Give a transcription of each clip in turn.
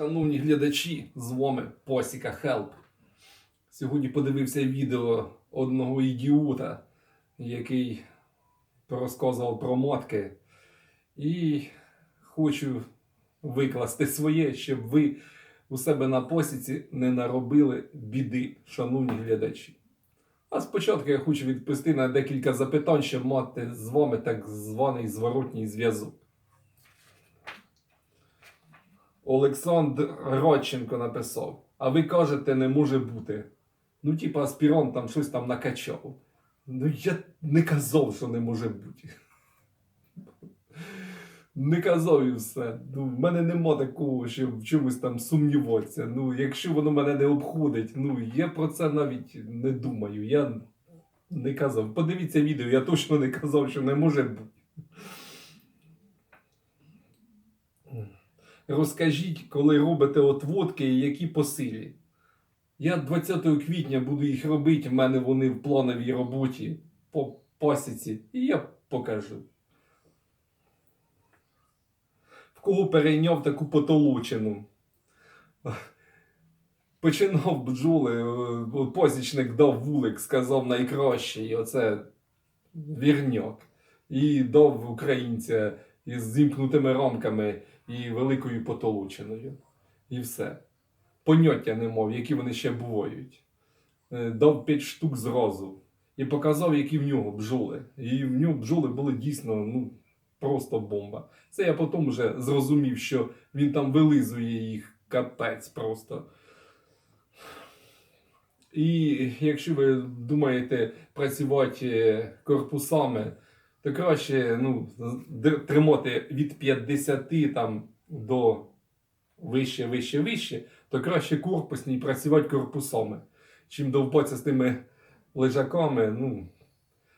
Шановні глядачі, з вами Посіка Хелп. Сьогодні подивився відео одного ідіота, який розказував про мотки. І хочу викласти своє, щоб ви у себе на посіці не наробили біди, шановні глядачі. А спочатку я хочу відповісти на декілька запитань, щоб мати з вами так званий зворотній зв'язок. Олександр Родченко написав. А ви кажете, не може бути. Ну, типа, аспірант там щось там накачав. Ну, я не казав, що не може бути. Не казав і все. Ну, в мене нема такого, що в чомусь там сумніватися. Ну, якщо воно мене не обходить, ну я про це навіть не думаю. Я не казав. Подивіться відео, я точно не казав, що не може бути. Розкажіть, коли робите отводки які по силі. Я 20 квітня буду їх робити, в мене вони в плановій роботі по пасіці, і я покажу. В кого перейняв таку потолочину. Починав бджоли, е, посічник дав вулик, сказав найкращий, оце вірняк. І дав українця із зімкнутими рамками і великою потолочиною. І все. Поняття не мав, які вони ще бувають. Е, Дав 5 штук зразу. І показав, які в нього бджоли. І в нього бджоли були дійсно ну, просто бомба. Це я потім вже зрозумів, що він там вилизує їх капець просто. І якщо ви думаєте працювати е, корпусами, то краще ну, тримати від 50 там, до вище, вище, вище, то краще корпусні і працювати корпусами, чим довбатися з тими лежаками. Ну.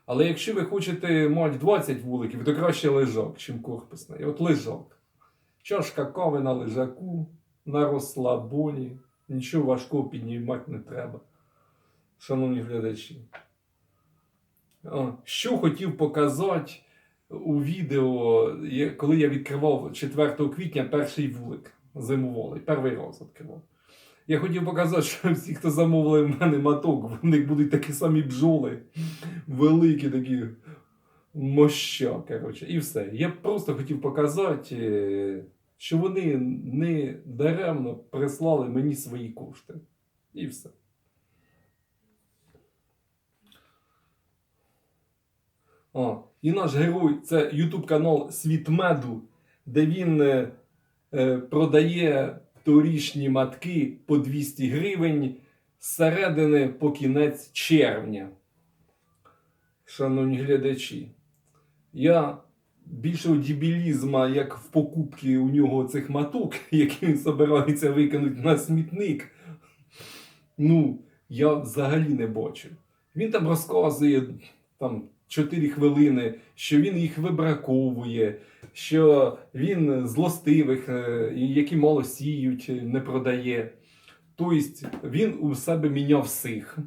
Але якщо ви хочете мати 20 вуликів, то краще лежак, чим корпусний. От лежак. Чашка кави на лежаку, на розслабоні. Нічого важкого піднімати не треба. Шановні глядачі. Що хотів показати у відео, коли я відкривав 4 квітня перший вулик зимоволий, перший раз відкривав. Я хотів показати, що всі, хто замовили в мене маток, в них будуть такі самі бджоли, великі такі моща, коротше, і все. Я просто хотів показати, що вони не даремно прислали мені свої кошти. І все. О, і наш герой це YouTube канал Світ Меду, де він е, е, продає торічні матки по 200 гривень з середини по кінець червня. Шановні глядачі, я більшого дебілізма, як в покупці у нього цих маток, які він собирається викинути на смітник. Ну, я взагалі не бачу. Він там розказує там 4 хвилини, що він їх вибраковує, що він злостивих, е, які мало сіють, е, не продає. Тобто він у себе міняв всіх.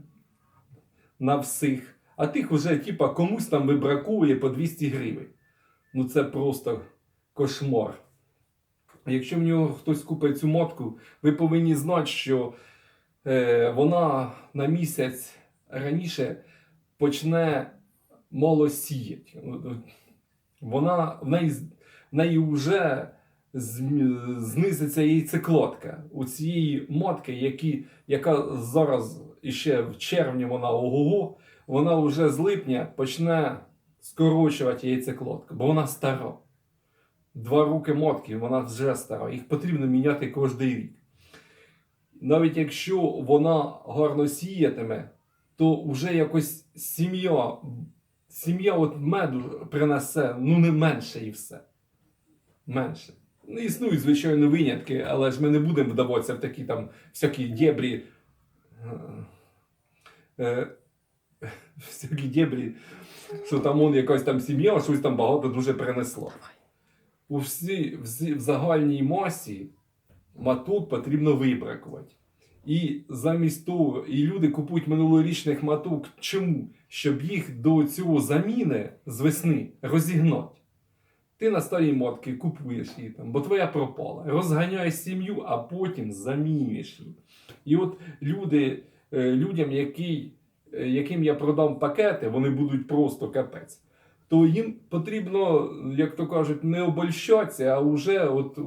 На всіх. А тих уже, типа, комусь там вибраковує по 200 гривень. Ну це просто кошмар. Якщо в нього хтось купить цю мотку, ви повинні знати, що е, вона на місяць раніше почне мало сіяти. Вона в неї, в неї вже знизиться яйцеклотка. У цієї мотки, які, яка зараз іще в червні вона ого, вона вже з липня почне скорочувати яйцеклотку, бо вона стара. Два роки мотки, вона вже стара. Їх потрібно міняти кожен рік. Навіть якщо вона гарно сіятиме, то вже якось сім'я, сім'я от меду принесе, ну не менше і все. Менше. Ну, існують, звичайно, винятки, але ж ми не будемо вдаватися в такі там всякі дєбрі. е, Всякі дєбрі, що там он якась там сім'я, щось там багато дуже принесло. У всі, в загальній масі маток потрібно вибракувати. І замість того, і люди купують минулорічних маток. Чому? Щоб їх до цього заміни з весни розігнати. Ти на старій мотки купуєш її там, бо твоя пропала. Розганяєш сім'ю, а потім замінюєш її. І от люди, е, людям, які, е, яким я продам пакети, вони будуть просто капець. То їм потрібно, як то кажуть, не обольщатися, а вже от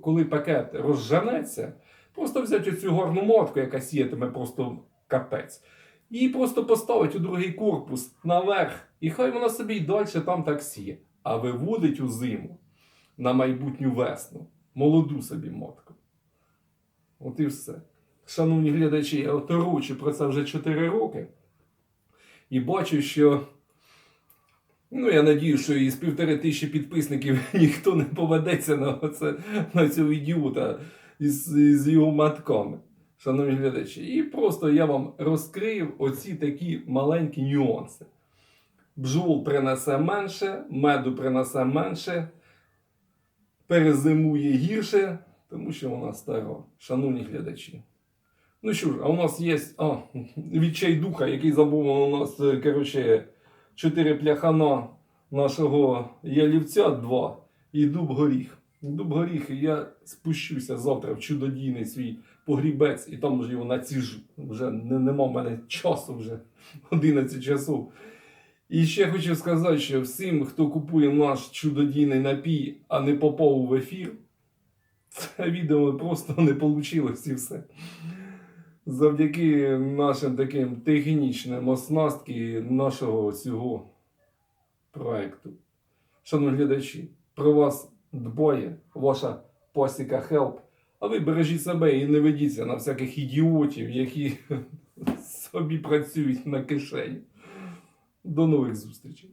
коли пакет розженеться, просто взяти цю горну мотку, яка сіятиме просто капець, і просто поставити у другий корпус наверх, і хай вона собі й далі там так сіє, а виводить у зиму на майбутню весну молоду собі мотку. От і все. Шановні глядачі, я оторочу про це вже 4 роки. І бачу, що. Ну, я надію, що із півтори тисячі підписників ніхто не поведеться на, оце, на цього ідіота із, із його матками, шановні глядачі. І просто я вам розкрив оці такі маленькі нюанси. Бджол принесе менше, меду принесе менше, перезимує гірше, тому що вона стара, шановні глядачі. Ну що ж, а у нас є а, відчай духа, який замовив у нас, коротше, чотири пляхана нашого ялівця, два, і дуб горіх. Дуб горіх, і я спущуся завтра в чудодійний свій погрібець, і там вже його націжу. Вже не, нема в мене часу вже 11 часов. І ще хочу сказати, що всім, хто купує наш чудодійний напій, а не попав в ефір, це відео просто не вийшло і все. Завдяки нашим таким технічним оснастки нашого цього проекту. Шановні глядачі, про вас дбає ваша пасіка Хелп. А ви бережіть себе і не ведіться на всяких ідіотів, які собі працюють на кишені. До нових зустрічей.